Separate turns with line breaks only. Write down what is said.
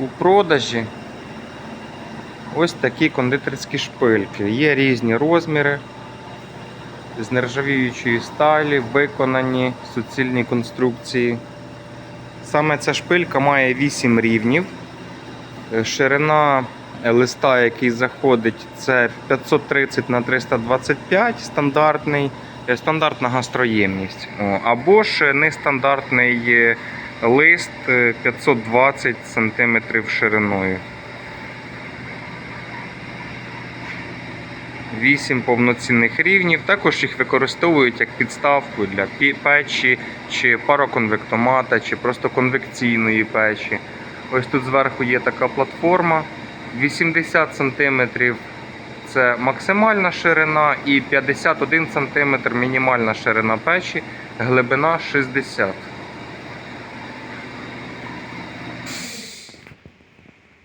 у продажі ось такі кондитерські шпильки. Є різні розміри з нержавіючої сталі, виконані в суцільній конструкції. Саме ця шпилька має 8 рівнів. Е, Ширина листа, який заходить, це 530 на 325 стандартний, е, стандартна гастроємність. Або ж нестандартний е, лист е, 520 см шириною. 8 повноцінних рівнів. Також їх використовують як підставку для печі, чи пароконвектомата, чи просто конвекційної печі. Ось тут зверху є така платформа. 80 см це максимальна ширина і 51 см мінімальна ширина печі, глибина 60 см.